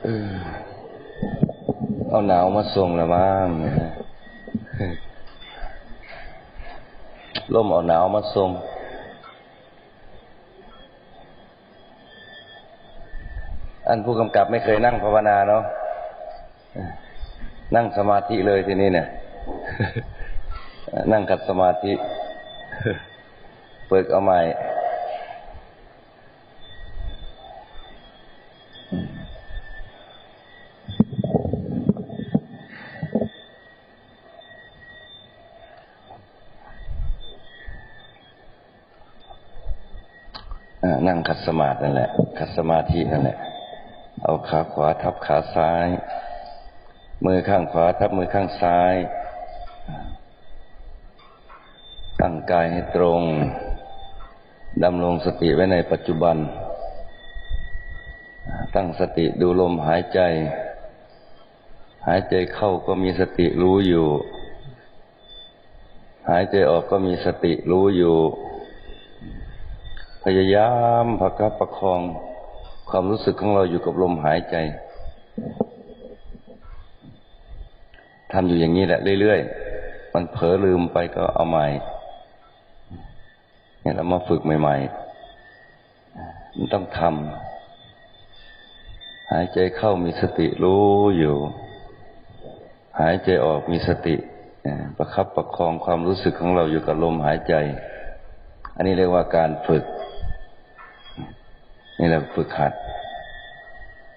เอาหนาวมาส่งละมั้งร่มเอาหนาวมาส่งอันผู้กำกับไม่เคยนั่งภาวนาเนาะนั่งสมาธิเลยทีนี้เนี่ย นั่งขัดสมาธิเปิดเอาใหม่ นั่งขัดสมาธินั่นแหละ ขัดสมาธินั่นแหละ เอาขาขวาทับขาซ้าย มือข้างขวาทับมือข้างซ้าย ตั้งกายให้ตรง ดำรงสติไว้ในปัจจุบัน ตั้งสติดูลมหายใจ หายใจเข้าก็มีสติรู้อยู่ หายใจออกก็มีสติรู้อยู่ พยายามประคับประคอง ความรู้สึกของเราอยู่กับลมหายใจทำอยู่อย่างนี้แหละเรื่อยๆ มันเผลอลืมไปก็เอาใหม่ เนี่ยเรามาฝึกใหม่ๆ มันต้องทำ หายใจเข้ามีสติรู้อยู่ หายใจออกมีสติ ประคับประคองความรู้สึกของเราอยู่กับลมหายใจ อันนี้เรียกว่าการฝึก นี่เราฝึกหัด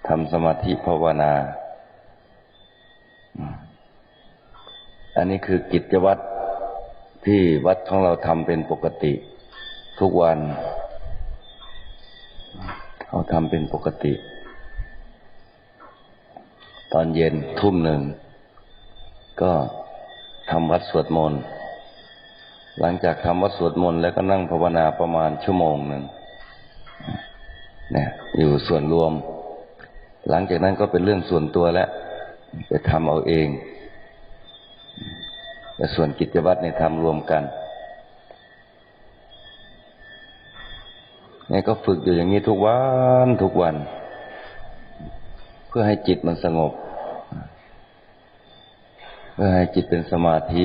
ทำสมาธิภาวนา อันนี้คือกิจวัตรที่วัดของเราทำเป็นปกติ ทุกวันเราทำเป็นปกติ ตอนเย็นทุ่มหนึ่ง ก็ทำวัดสวดมนต์ หลังจากทำวัดสวดมนต์แล้วก็นั่งภาวนาประมาณชั่วโมงหนึ่ง นะอยู่ส่วนรวม หลังจากนั้นก็เป็นเรื่องส่วนตัวแล้วไปทำเอาเองแต่ส่วนกิจวัตรในทำรวมกันนี่ก็ฝึกอยู่อย่างนี้ทุกวันทุกวัน เพื่อให้จิตมันสงบ เพื่อให้จิตเป็นสมาธิ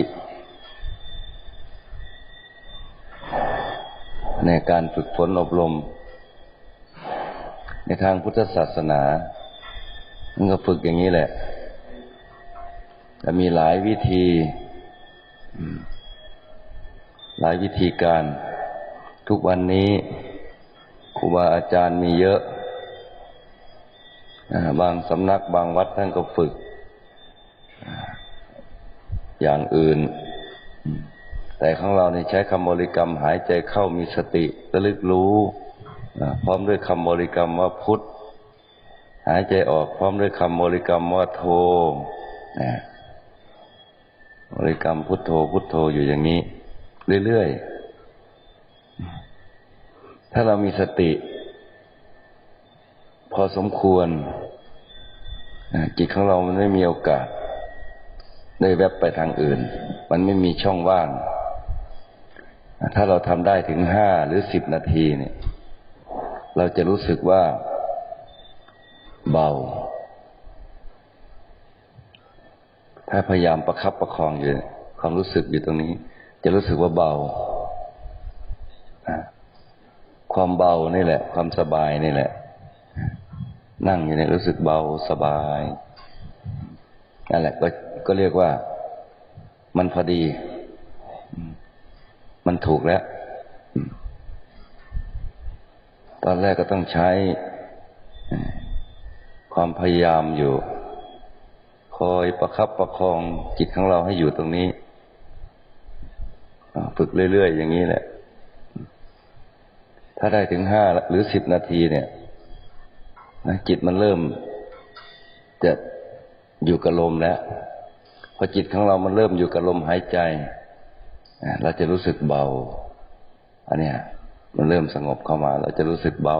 ในการฝึกฝนอบรม ในทางพุทธศาสนามันก็ฝึกอย่างนี้แหละแต่มีหลายวิธี หลายวิธีการ ทุกวันนี้ครูบาอาจารย์มีเยอะ บางสำนักบางวัดท่านก็ฝึก อย่างอื่น แต่ของเราเนี่ใช้คำบริกรรมหายใจเข้ามีสติระลึกรู้ พร้อมด้วยคำบริกรรมว่าพุทธหายใจออกพร้อมด้วยคำบริกรรมว่าโทบริกรรมพุทโธพุทโธอยู่อย่างนี้ เรื่อยๆ ถ้าเรามีสติ พอสมควรจิตของเรามันไม่มีโอกาส ได้แวบไปทางอื่น มันไม่มีช่องว่าง ถ้าเราทำได้ถึงห้าหรือสิบนาทีเนี่ย เราจะรู้สึกว่า เบา ถ้าพยายามประคับประคองอยู่ความรู้สึกอยู่ตรงนี้ จะรู้สึกว่าเบา ความเบานี่แหละ ความสบายนี่แหละ นั่งอยู่ในรู้สึกเบาสบายนั่นแหละก็ก็เรียกว่ามันพอดี มันถูกแล้ว ตอนแรกก็ต้องใช้ความพยายามอยู่ คอยประครับประคองจิตของเราให้อยู่ตรงนี้ฝึกเรื่อยๆอย่างนี้แหละ ถ้าได้ถึงห้าหรือสิบนาทีเนี่ยนะจิตมันเริ่ม จะอยู่กับลมแล้วพอจิตของเรามันเริ่มอยู่กับลมหายใจ เราจะรู้สึกเบา อันเนี้ย มันเริ่มสงบเข้ามา เราจะรู้สึกเบา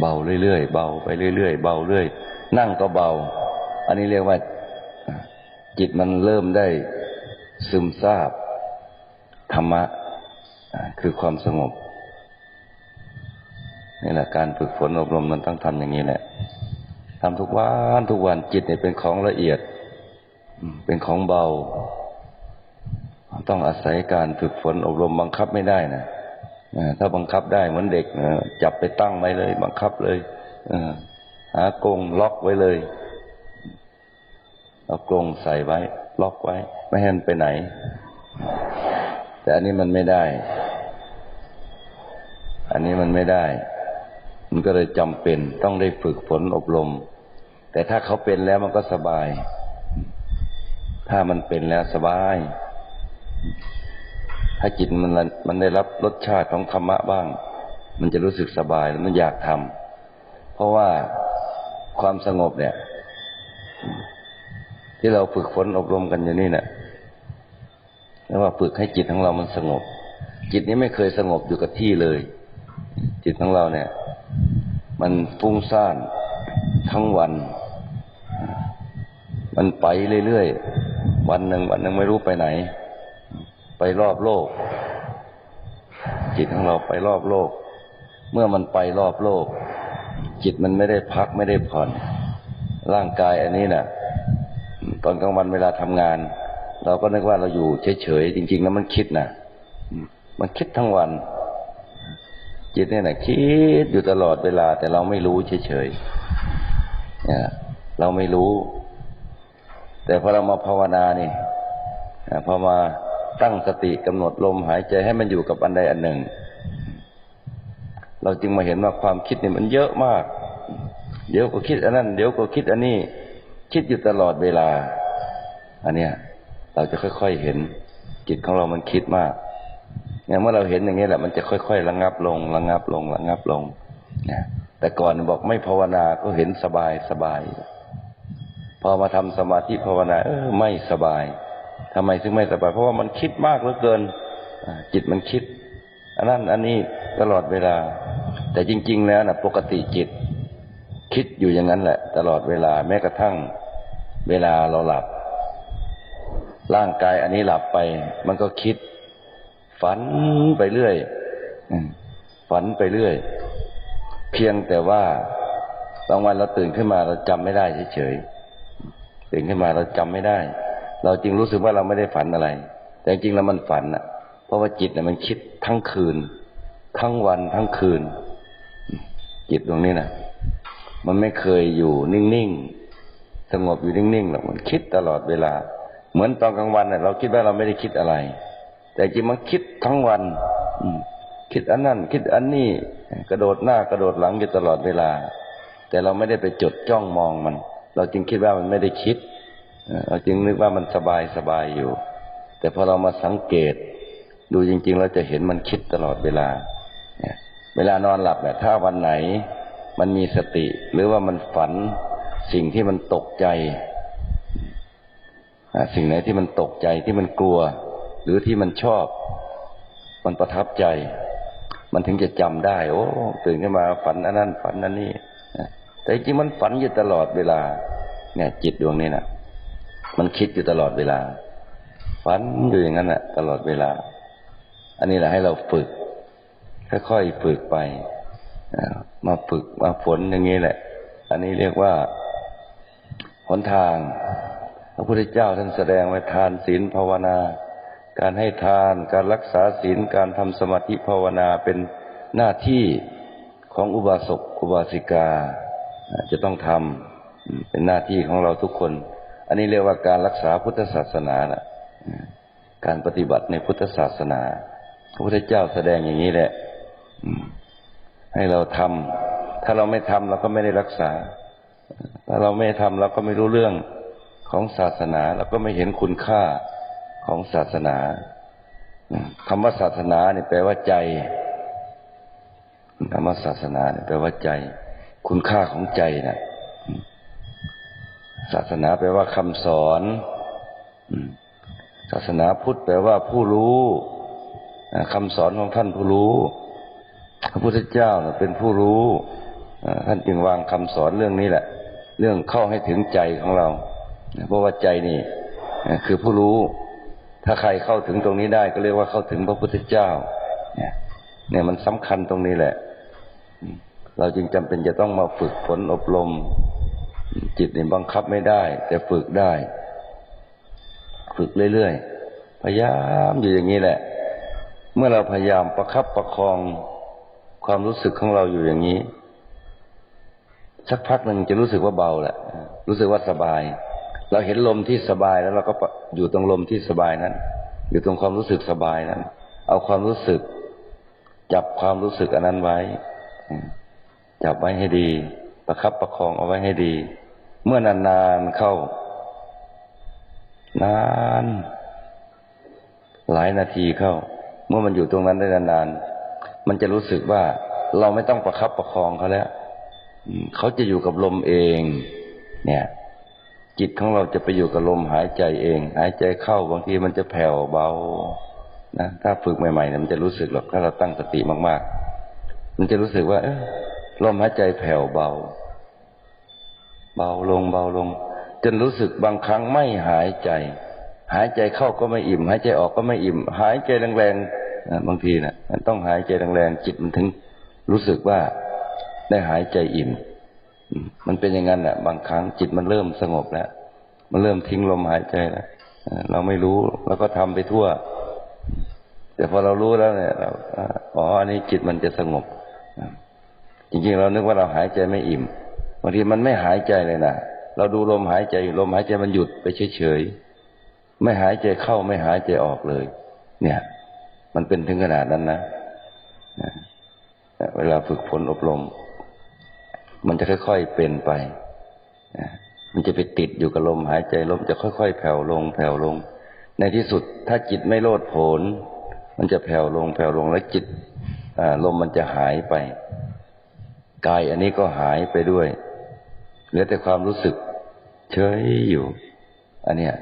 เบาเรื่อยๆเบาไปเรื่อยๆเบาเรื่อย นั่งก็เบา อันนี้เรียกว่า จิตมันเริ่มได้ซึมซาบธรรมะคือความสงบนี่แหละการฝึกฝนอบรมมันต้องทำอย่างนี้แหละทำทุกวันทุกวันจิตเนี่ยเป็นของละเอียด เป็นของเบา ต้องอาศัยการฝึกฝนอบรมบังคับไม่ได้นะถ้าบังคับได้เหมือนเด็กนะจับไปตั้งไว้เลย บังคับเลยหากรงล็อกไว้เลยเอากรงใส่ไว้ ล็อกไว้ ไม่ให้มันไปไหน แต่อันนี้มันไม่ได้ อันนี้มันไม่ได้ มันก็เลยจำเป็นต้องได้ฝึกฝนอบรม แต่ถ้าเขาเป็นแล้วมันก็สบาย ถ้ามันเป็นแล้วสบาย ถ้าจิตมันมันได้รับรสชาติของธรรมะบ้าง มันจะรู้สึกสบายแล้วมันอยากทำเพราะว่าความสงบเนี่ย ที่เราฝึกฝนอบรมกันอยู่นี่เนี่ยเรียกว่าฝึกให้จิตของเรามันสงบ จิตนี้ไม่เคยสงบอยู่กับที่เลย จิตของเราเนี่ย มันฟุ้งซ่านทั้งวัน มันไปเรื่อยๆวันหนึ่งวันหนึ่งไม่รู้ไปไหน ไปรอบโลก จิตของเราไปรอบโลก เมื่อมันไปรอบโลก จิตมันไม่ได้พักไม่ได้ผ่อน ร่างกายอันนี้น่ะ ตอนกลางวันเวลาทำงาน เราก็นึกว่าเราอยู่เฉยๆจริง ๆ แล้วมันคิดนะมันคิดทั้งวัน จิตเนี่ยนะคิดอยู่ตลอดเวลา แต่เราไม่รู้เฉยๆเนี่ยเราไม่รู้ แต่พอเรามาภาวนานี่พอมา ตั้งสติกำหนดลมหายใจให้มันอยู่กับอันใดอันหนึ่ง เราจึงมาเห็นว่าความคิดเนี่ยมันเยอะมาก เดี๋ยวก็คิดอันนั้น เดี๋ยวก็คิดอันนี้ คิดอยู่ตลอดเวลา อันเนี้ย เราจะค่อยๆเห็นจิตของเรามันคิดมากเนี่ยเมื่อเราเห็นอย่างนี้แหละมันจะค่อยๆระงับลงระงับลงระงับลงนี่ยแต่ก่อนบอกไม่ภาวนาก็เห็นสบายสบายพอมาทำสมาธิภาวนาเออไม่สบาย ทำไมถึงไม่สบาย เพราะว่ามันคิดมากเหลือเกิน จิตมันคิด อันนั้นอันนี้ตลอดเวลา แต่จริง ๆ แล้วนะปกติจิต คิดอยู่อย่างนั้นแหละ ตลอดเวลา แม้กระทั่งเวลาเราหลับ ร่างกายอันนี้หลับไป มันก็คิด ฝันไปเรื่อยฝันไปเรื่อย เพียงแต่ว่าบางวันเราตื่นขึ้นมาเราจำไม่ได้เฉยๆตื่นขึ้นมาเราจำไม่ได้ เราจรึงรู้สึกว่าเราไม่ได้ฝันอะไร แต่จริงแล้วมันฝันอะ เพราะว่าจิตเนี่ยมันคิดทั้งคืน ทั้งวันทั้งคืน จิตตรงนี้นะมันไม่เคยอยู่นิ่งๆสงบอยู่นิ่งๆหรอกมันคิดตลอดเวลา เหมือนตอนกลางวันเนี่ยเราคิดว่าเราไม่ได้คิดอะไร แต่จริงมันคิดทั้งวันคิดอันนั้น คิดอันนี้กระโดดหน้ากระโดดหลังอยู่ตลอดเวลา แต่เราไม่ได้ไปจดจ้องมองมัน เราจึงคิดว่ามันไม่ได้คิด เราจึงนึกว่ามันสบายสบายอยู่ แต่พอเรามาสังเกต ดูจริง ๆ เราจะเห็นมันคิดตลอดเวลาเวลานอนหลับเนี่ยถ้าวันไหน มันมีสติ หรือว่ามันฝันสิ่งที่มันตกใจสิ่งไหนที่มันตกใจที่มันกลัว หรือที่มันชอบ มันประทับใจ มันถึงจะจำได้ โอ้ตื่นขึ้นมาฝันอันนั้นฝันอันนี้แต่จริงมันฝันอยู่ตลอดเวลา เนี่ย จิตดวงนี้นะ มันคิดอยู่ตลอดเวลา ฝันอยู่อย่างนั้นแหะตลอดเวลา อันนี้แหละให้เราฝึก ค่อยๆฝึกไป มาฝึกมาฝนอย่างนี้แหละ อันนี้เรียกว่าหนทาง พระพุทธเจ้าท่านแสดงไว้ทานศีลภาวนา การให้ทาน การรักษาศีล การทำสมาธิภาวนาเป็นหน้าที่ของอุบาสกอุบาสิกา จะต้องทำเป็นหน้าที่ของเราทุกคน อันนี้เรียกว่าการรักษาพุทธศาสนานะการปฏิบัติในพุทธศาสนา พระพุทธเจ้าแสดงอย่างนี้แหละให้เราทำ ถ้าเราไม่ทำเราก็ไม่ได้รักษา ถ้าเราไม่ทำเราก็ไม่รู้เรื่องของศาสนา เราก็ไม่เห็นคุณค่าของศาสนาคำว่าศาสนาเนี่ยแปลว่าใจคำว่าศาสนาเนี่ยแปลว่าใจ คุณค่าของใจนะ่ะ ศาสนาแปลว่าคำสอนศาสนาพุทธแปลว่าผู้รู้คำสอนของท่านผู้รู้ พระพุทธเจ้าเป็นผู้รู้ท่านจึงวางคำสอนเรื่องนี้แหละ เรื่องเข้าให้ถึงใจของเรา เพราะว่าใจนี่คือผู้รู้ ถ้าใครเข้าถึงตรงนี้ได้ก็เรียกว่าเข้าถึงพระพุทธเจ้า เนี่ยมันสำคัญตรงนี้แหละ เราจึงจำเป็นจะต้องมาฝึกฝนอบรม จิตเนี่ยบังคับไม่ได้ แต่ฝึกได้ ฝึกเรื่อยๆพยายามอยู่อย่างนี้แหละ เมื่อเราพยายามประคับประคองความรู้สึกของเราอยู่อย่างนี้ สักพักหนึ่งจะรู้สึกว่าเบาแหละ รู้สึกว่าสบาย เราเห็นลมที่สบายแล้วเราก็อยู่ตรงลมที่สบายนั้น อยู่ตรงความรู้สึกสบายนั้น เอาความรู้สึก จับความรู้สึกอันนั้นไว้จับไว้ให้ดี ประคับประคองเอาไว้ให้ดี เมื่อนานๆเข้า นาน หลายนาทีเข้า เมื่อมันอยู่ตรงนั้นได้นานๆมันจะรู้สึกว่าเราไม่ต้องประคับประคองเขาแล้วเขาจะอยู่กับลมเอง เนี่ย จิตของเราจะไปอยู่กับลมหายใจเอง หายใจเข้าบางทีมันจะแผ่วเบานะถ้าฝึกใหม่ๆเนี่ยมันจะรู้สึกหรอกถ้าเราตั้งสติมากๆ มันจะรู้สึกว่าลมหายใจแผ่วเบา เบาลงเบาลง จนรู้สึกบางครั้งไม่หายใจ หายใจเข้าก็ไม่อิ่ม หายใจออกก็ไม่อิ่ม หายใจแรงๆบางทีนะ่ะ มันต้องหายใจแรงๆจิตมันถึง รู้สึกว่าได้หายใจอิ่ม มันเป็นอย่างนั้นแหละบางครั้งจิตมันเริ่มสงบแล้ว มันเริ่มทิ้งลมหายใจแล้วเราไม่รู้แล้วก็ทำไปทั่ว แต่พอเรารู้แล้วเนี่ยเราอ๋ออันนี้จิตมันจะสงบ จริงๆเรานึกว่าเราหายใจไม่อิ่มางทีมันไม่หายใจเลยนะเราดูลมหายใจลมหายใจมันหยุดไปเฉยๆไม่หายใจเข้าไม่หายใจออกเลย เนี่ย มันเป็นถึงขนาดนั้นนะเวลาฝึกฝนอบรม มันจะค่อย ๆเป็นไปมันจะไปติดอยู่กับลมหายใจลมจะค่อย ๆ แผ่วลง แผ่วลง ในที่สุดถ้าจิตไม่โลดโผนมันจะแผ่วลง แผ่วลงแล้วจิตลมมันจะหายไปกายอันนี้ก็หายไปด้วย ลือแต่ความรู้สึก เฉยอยู่ อันเนี้ย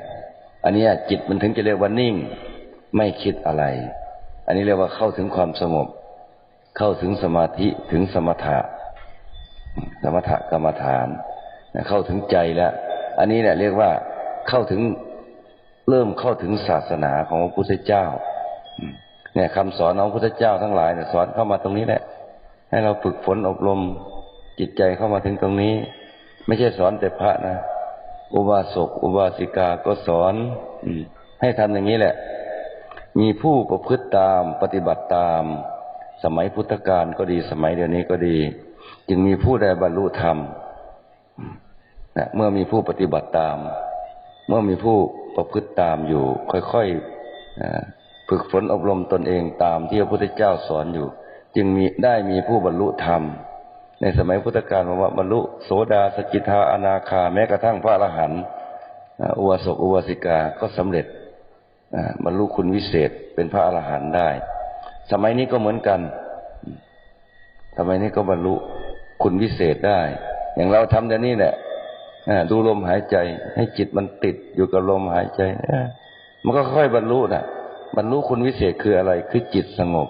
อันเนี้ยจิตมันถึงจะเรียกว่านิ่ง ไม่คิดอะไร อันนี้เรียกว่าเข้าถึงความสงบ เข้าถึงสมาธิถึงสมถะ สมถะกรรมฐาน เข้าถึงใจแล้ว อันนี้เนี่ยเรียกว่าเข้าถึงเริ่มเข้าถึงศาสนาของพระพุทธเจ้า เนี่ยคำสอนของพระพุทธเจ้าทั้งหลายเนี่ยสอนเข้ามาตรงนี้แหละ ให้เราฝึกฝนอบรมจิตใจเข้ามาถึงตรงนี้ ไม่ใช่สอนแต่พระนะ อุบาสก อุบาสิกาก็สอนอให้ทำอย่างนี้แหละ มีผู้ประพฤติตามปฏิบัติตาม สมัยพุทธกาลก็ดีสมัยเดี๋ยวนี้ก็ดี จึงมีผู้ใดบรรลุธรรมนะเมื่อมีผู้ปฏิบัติตาม เมื่อมีผู้ประพฤติตามอยู่ ค่อยๆฝึกฝนอบรมตนเองตามที่พระพุทธเจ้าสอนอยู่ จึงมีได้มีผู้บรรลุธรรม ในสมัยพุทธกาลว่าบรรลุโสดาสกิทาอนาคาแม้กระทั่งพระอรหันต์อุวาสกอุวาสิกาก็สำเร็จบรรลุคุณวิเศษเป็นพระอรหันต์ได้ สมัยนี้ก็เหมือนกัน สมัยนี้ก็บรรลุคุณวิเศษได้ อย่างเราทำเดี๋ยวนี้แหละดูลมหายใจ ให้จิตมันติดอยู่กับลมหายใจมันก็ค่อยบรรลุนะบรรลุคุณวิเศษคืออะไร คือจิตสงบ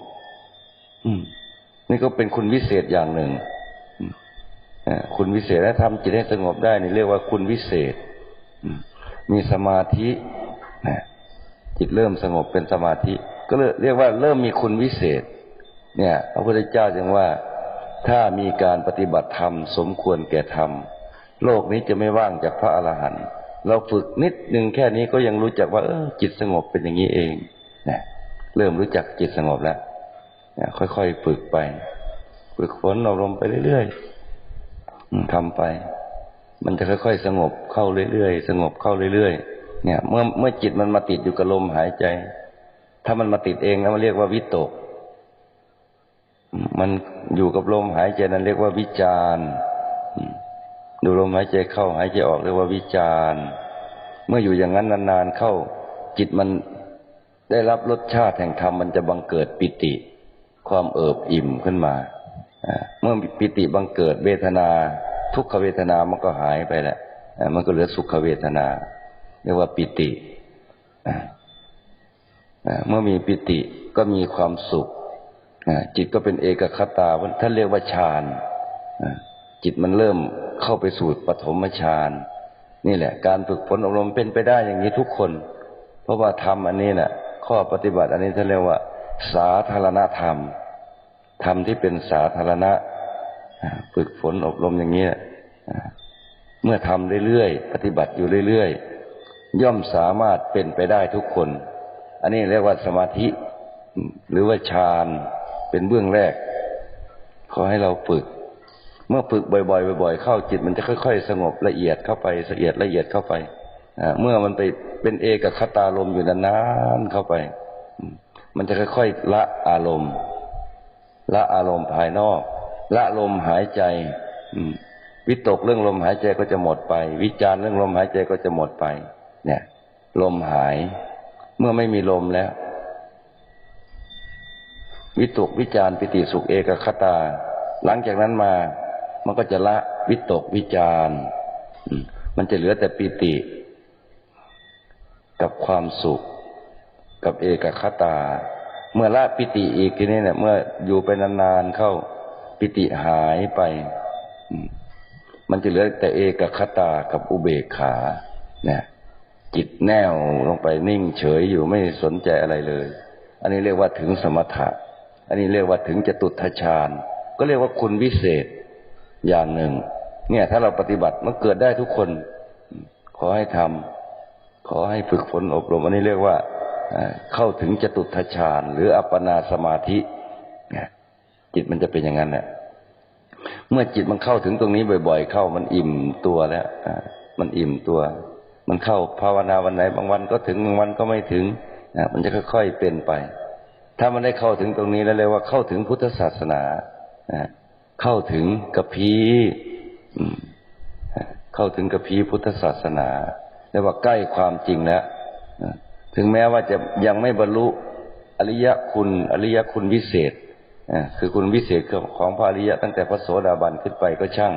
อืม นี่ก็เป็นคุณวิเศษอย่างหนึ่ง คุณวิเศษและทำจิตให้สงบได้นี่เรียกว่าคุณวิเศษ มีสมาธิจิตเริ่มสงบเป็นสมาธิ ก็เรียกว่าเริ่มมีคุณวิเศษ เนี่ยพระพุทธเจ้าจึงว่าถ้ามีการปฏิบัติธรรม สมควรแก่ธรรม โลกนี้จะไม่ว่างจากพระอรหันต์เราฝึกนิดหนึ่งแค่นี้ก็ยังรู้จักว่าเออจิตสงบเป็นอย่างนี้เองนะเริ่มรู้จักจิตสงบแล้วนะค่อยๆฝึกไป ฝึกฝนอารมณ์ไปเรื่อยๆ ทำไป มันจะค่อยๆสงบเข้าเรื่อยๆสงบเข้าเรื่อยๆเนี่ย เมื่อเมื่อจิตมันมาติดอยู่กับลมหายใจ ถ้ามันมาติดเองแล้วมันเรียกว่าวิตก มันอยู่กับลมหายใจนั้นเรียกว่าวิจารดูลมหายใจเข้าหายใจออกเรียกว่าวิจารเมื่ออยู่อย่างนั้นนานๆเข้า จิตมันได้รับรสชาติแห่งธรรมมันจะบังเกิดปิติ ความเอิบอิ่มขึ้นมา เมื่อปิติบังเกิดเวทนา ทุกขเวทนามันก็หายไปแหละมันก็เหลือสุขเวทนา เรียกว่าปิติเมื่อมีปิติก็มีความสุขจิตก็เป็นเอกคตาท่านเรียกว่าฌานจิตมันเริ่มเข้าไปสู่ปฐมฌานนี่แหละ การฝึกฝนอบรมเป็นไปได้อย่างนี้ทุกคน เพราะว่าธรรมอันนี้นะ่ะ ข้อปฏิบัติอันนี้ท่านเรียกว่า สาธารณธรรม ธรรมที่เป็นสาธารณะฝึกฝนอบรมอย่างนี้ยเมื่อทำเรื่อยๆ ปฏิบัติอยู่เรื่อยๆ ย่อมสามารถเป็นไปได้ทุกคน อันนี้เรียกว่าสมาธิ หรือว่าฌานเป็นเบื้องแรก ขอให้เราฝึก เมื่อฝึกบ่อยๆ บ่อย ๆ เข้าจิตมันจะค่อย ๆ สงบละเอียดเข้าไปละเอียดละเอียดเข้าไปเมื่อมันไปเป็นเอกคตารมอยู่นานๆเข้าไป มันจะค่อยๆละอารมณ์ ละอารมณ์ภายนอก ละลมหายใจวิตกเรื่องลมหายใจก็จะหมดไป วิจารเรื่องลมหายใจก็จะหมดไป เนี่ย ลมหาย เมื่อไม่มีลมแล้ว วิตกวิจารปิติสุขเอกคตา หลังจากนั้นมา มันก็จะละวิตกวิจารมมันจะเหลือแต่ปิติ กับความสุข กับเอกคตา เมื่อละปิติอีกทีนี้เนี่ยเมื่ออยู่ไปนานๆเข้าปิติหายไปมมันจะเหลือแต่เอกคตากับอุเบกขาเนี่ยจิตแน่วลงไปนิ่งเฉยอยู่ไม่สนใจอะไรเลย อันนี้เรียกว่าถึงสมถะ อันนี้เรียกว่าถึงจตุทชาญก็เรียกว่าคุณวิเศษอย่างหนึ่ง เนี่ย ถ้าเราปฏิบัติมันเกิดได้ทุกคน ขอให้ทำขอให้ฝึกฝนอบรม อันนี้เรียกว่า เข้าถึงจตุทชาญหรืออัปปนาสมาธิจิตมันจะเป็นอย่างนั้นแหละเมื่อจิตมันเข้าถึงตรงนี้บ่อย ๆ เข้ามันอิ่มตัวแล้วมันอิ่มตัว มันเข้าภาวนาวันไหน บางวันก็ถึงบางวันก็ไม่ถึงมันจะค่อยๆเป็นไป ถ้ามันได้เข้าถึงตรงนี้แล้วเรียว่าเข้าถึงพุทธศาสนาเข้าถึงกับพีเข้าถึงกับพีพุทธศาสนาเรียกว่าใกล้ความจริงแล้ว ถึงแม้ว่าจะยังไม่บรรลุอริยคุณอริยคุณวิเศษคือคุณวิเศษของพระอริยะตั้งแต่พระโสดาบันขึ้นไปก็ช่าง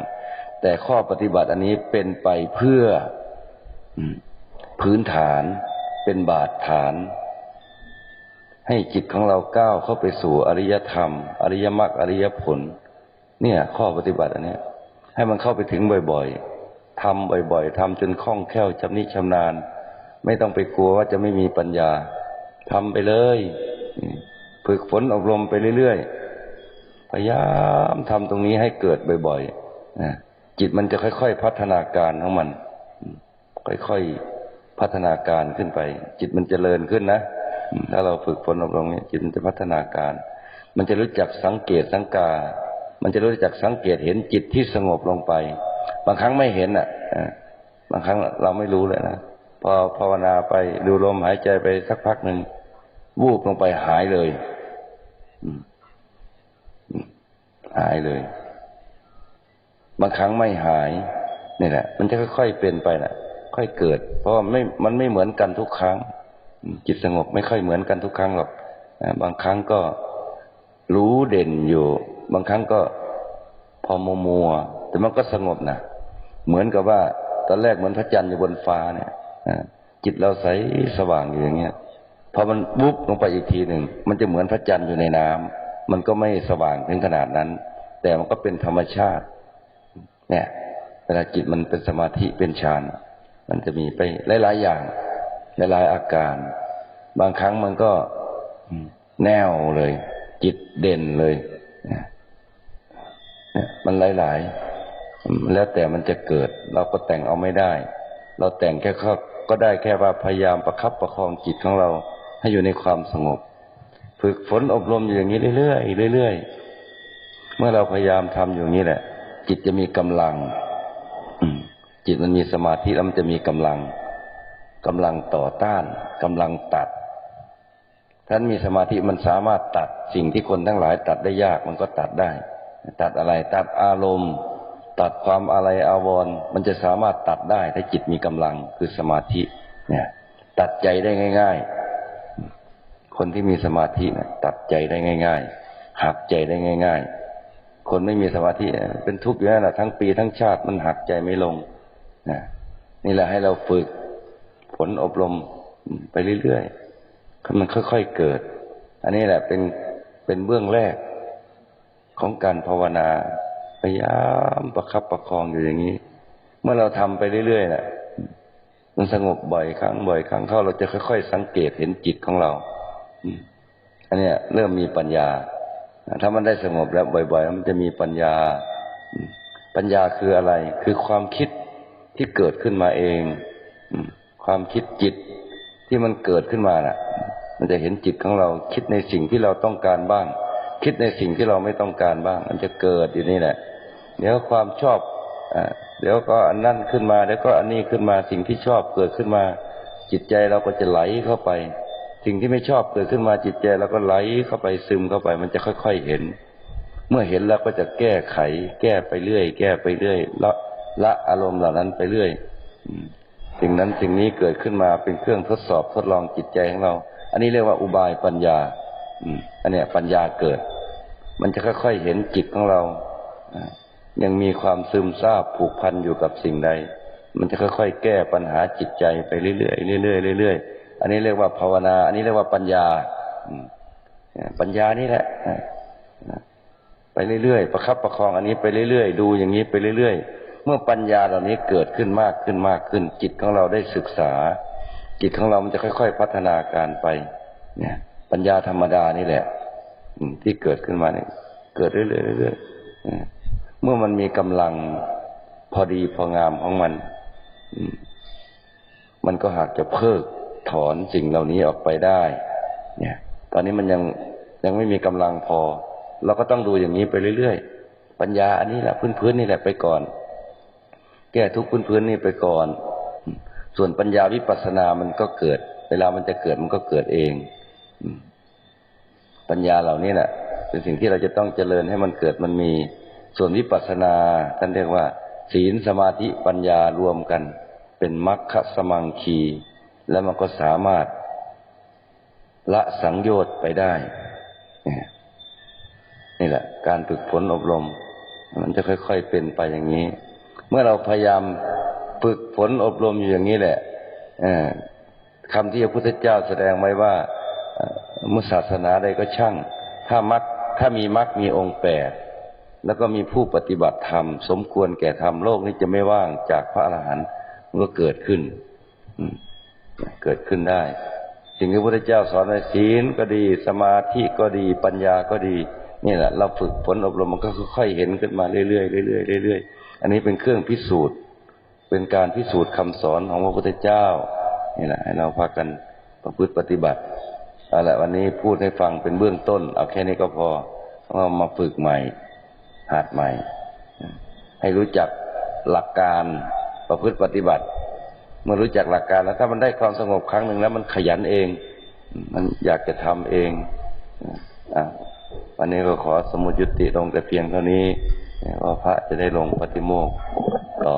แต่ข้อปฏิบัติอันนี้เป็นไปเพื่อพื้นฐานเป็นบาดฐาน ให้จิตของเราก้าวเข้าไปสู่อริยธรรม อริยมรรคอริยผล เนี่ย ข้อปฏิบัติอันนี้ให้มันเข้าไปถึงบ่อยๆทำบ่อยๆทำจนคล่องแคล่วชำนิชำนาญ ไม่ต้องไปกลัวว่าจะไม่มีปัญญาทำไปเลยฝึกฝนอบรมไปเรื่อยๆ พยายามทำตรงนี้ให้เกิดบ่อยๆนะจิตมันจะค่อย ๆ พัฒนาการของมัน ค่อยๆ พัฒนาการขึ้นไป จิตมันจเจริญขึ้นนะ ถ้าเราฝึกฝนอบรมเนี่ยจิตมันจะพัฒนาการ มันจะรู้จักสังเกตสังกา มันจะรู้จักสังเกตเห็นจิตที่สงบลงไป บางครั้งไม่เห็นอะ บางครั้งเราไม่รู้เลยนะ พอภาวนาไปดูลมหายใจไปสักพักหนึ่งวูบลงไปหายเลยหายเลย บางครั้งไม่หายนี่แหละ มันจะค่อยๆเป็นไปนะค่อยเกิด เพราะไม่มันไม่เหมือนกันทุกครั้ง จิตสงบไม่ค่อยเหมือนกันทุกครั้งหรอกบางครั้งก็รู้เด่นอยู่ บางครั้งก็พอมัวมัวแต่มันก็สงบนะเหมือนกับว่าตอนแรกเหมือนพระจันทร์อยู่บนฟ้าเนี่ย จิตเราใสสว่างอยู่อย่างเงี้ยพอมันวุบลงไปอีกทีหนึ่งมันจะเหมือนพระจันทร์อยู่ในน้ำมันก็ไม่สว่างถึงขนาดนั้น แต่มันก็เป็นธรรมชาติ เนี่ยเวลาจิตมันเป็นสมาธิเป็นฌานมันจะมีไปหลาย ๆ อย่างหลายๆอาการ บางครั้งมันก็แน่วเลย จิตเด่นเลยเนี่ยมันหลาย ๆ แล้วแต่มันจะเกิด เราก็แต่งเอาไม่ได้ เราแต่งแค่ข้อ ก็ได้แค่ว่าพยายามประคับประคองจิตของเราให้อยู่ในความสงบ ฝึกฝนอบรมอยู่อย่างนี้เรื่อยๆเรื่อยๆเมื่อเราพยายามทำอยู่างนี้แหละ จิตจะมีกำลังจิตมันมีสมาธิแล้วมันจะมีกำลังกำลังต่อต้านกำลังตัดท่านมีสมาธิมันสามารถตัดสิ่งที่คนทั้งหลายตัดได้ยากมันก็ตัดได้ ตัดอะไรตัดอารมณ์ ตัดความอะไรอาวรณ์มันจะสามารถตัดได้ถ้าจิตมีกำลังคือสมาธิเนี่ยตัดใจได้ง่าย ๆ คนที่มีสมาธินะตัดใจได้ง่าย ๆ หักใจได้ง่าย ๆ คนไม่มีสมาธิเป็นทุกข์อยู่นั่นแหละทั้งปีทั้งชาติมันหักใจไม่ลงนะนี่แหละให้เราฝึกผลอบรมไปเรื่อยๆมันค่อยๆเกิด อันนี้แหละเป็นเป็นเบื้องแรกของการภาวนา พยายามประคับประคองอยู่อย่างนี้ เมื่อเราทำไปเรื่อยๆน่ะมันสงบบ่อยครั้งบ่อยครั้งเข้าเราจะค่อย ๆ สังเกตเห็นจิตของเราอันเนี้ยเริ่มมีปัญญา ถ้ามันได้สงบแล้วบ่อย ๆ มันจะมีปัญญา ปัญญาคืออะไร คือความคิดที่เกิดขึ้นมาเองความคิดจิตที่มันเกิดขึ้นมาน่ะ มันจะเห็นจิตของเราคิดในสิ่งที่เราต้องการบ้าง คิดในสิ่งที่เราไม่ต้องการบ้าง มันจะเกิดอยู่นี่แหละ เดี๋ยวความชอบอ่าเดี๋ยวก็อันนั่นขึ้นมาเดี๋ยวก็อันนี้ขึ้นมาสิ่งที่ชอบเกิดขึ้นมา จิตใจเราก็จะไหลเข้าไป สิ่งที่ไม่ชอบเกิดขึ้นมาจิตใจเราก็ไหลเข้าไปซึมเข้าไป มันจะค่อย ๆเห็น เมื่อเห็นแล้วก็จะแก้ไข แก้ไปเรื่อย แก้ไปเรื่อยละละอารมณ์เหล่านั้นไปเรื่อยสิ่งนั้นสิ่งนี้เกิดขึ้นมาเป็นเครื่องทดสอบทดลองจิตใจของเรา อันนี้เรียกว่าอุบายปัญญา อันเนี้ยปัญญาเกิด มันจะค่อยๆเห็นจิตของเรายังมีความซึมซาบผูกพันอยู่กับสิ่งใด มันจะค่อยๆแก้ปัญหาจิตใจไปเรื่อยๆเรื่อยๆเรื่อยๆอันนี้เรียกว่าภาวนา อันนี้เรียกว่าปัญญาปัญญานี่แหละไปเรื่อยๆประคับประคองอันนี้ไปเรื่อยๆดูอย่างนี้ไปเรื่อยๆ เมื่อปัญญาเหล่านี้เกิดขึ้นมากขึ้นมากขึ้น จิตของเราได้ศึกษา จิตของเรามันจะค่อย ๆ พัฒนาการไป เนี่ย ปัญญาธรรมดานี่แหละที่เกิดขึ้นมาเนี่ยเกิดเรื่อยๆเมื่อมันมีกำลังพอดีพองามของมันมันก็หากจะเพิกถอนสิ่งเหล่านี้ออกไปได้ เนี่ย ตอนนี้มันยังยังไม่มีกำลังพอ เราก็ต้องดูอย่างนี้ไปเรื่อยๆปัญญาอันนี้แหละพื้นๆนี่แหละไปก่อน แก้ทุกพื้นๆนี่ไปก่อน ส่วนปัญญาวิปัสสนามันก็เกิด เวลามันจะเกิดมันก็เกิดเอง ปัญญาเหล่านี้แหละเป็นสิ่งที่เราจะต้องเจริญให้มันเกิดมันมี ส่วนวิปัสสนาท่านเรียกว่า ศีลสมาธิปัญญารวมกัน เป็นมรรคสมังคี แล้วมันก็สามารถละสังโยชน์ไปได้ นี่นี่แหละ การฝึกฝนอบรม มันจะค่อยๆเป็นไปอย่างนี้ เมื่อเราพยายามฝึกฝนอบรมอยู่อย่างนี้แหละคำที่พระพุทธเจ้าแสดงไว้ว่า มุศาสนาใดก็ช่าง ถ้ามักถ้ามีมักมีองค์แปดแล้วก็มีผู้ปฏิบัติธรรม สมควรแก่ธรรมโลกนี้จะไม่ว่างจากพระอรหันต์มันก็เกิดขึ้นเกิดขึ้นได้ สิ่งที่พระพุทธเจ้าสอนในศีลก็ดีสมาธิก็ดีปัญญาก็ดีนี่แหละเราฝึกฝนอบรมมันก็ค่อยๆเห็นขึ้นมาเรื่อยๆเรื่อยๆเรื่อยๆอันนี้เป็นเครื่องพิสูจน์ เป็นการพิสูจน์คำสอนของพระพุทธเจ้านี่แหละให้เราพากันประพฤติปฏิบัติ เอาละวันนี้พูดให้ฟังเป็นเบื้องต้น เอาแค่นี้ก็พอเรามาฝึกใหม่หัดใหม่ ให้รู้จักหลักการประพฤติปฏิบัติ เมื่อรู้จักหลักการแล้ว ถ้ามันได้ความสงบครั้งหนึ่งแล้ว มันขยันเอง มันอยากจะทำเองอะวันนี้ก็ขอสมุดยุติลงแต่เพียงเท่านี้ว่าพระจะได้ลงปฏิโมกข์ต่อ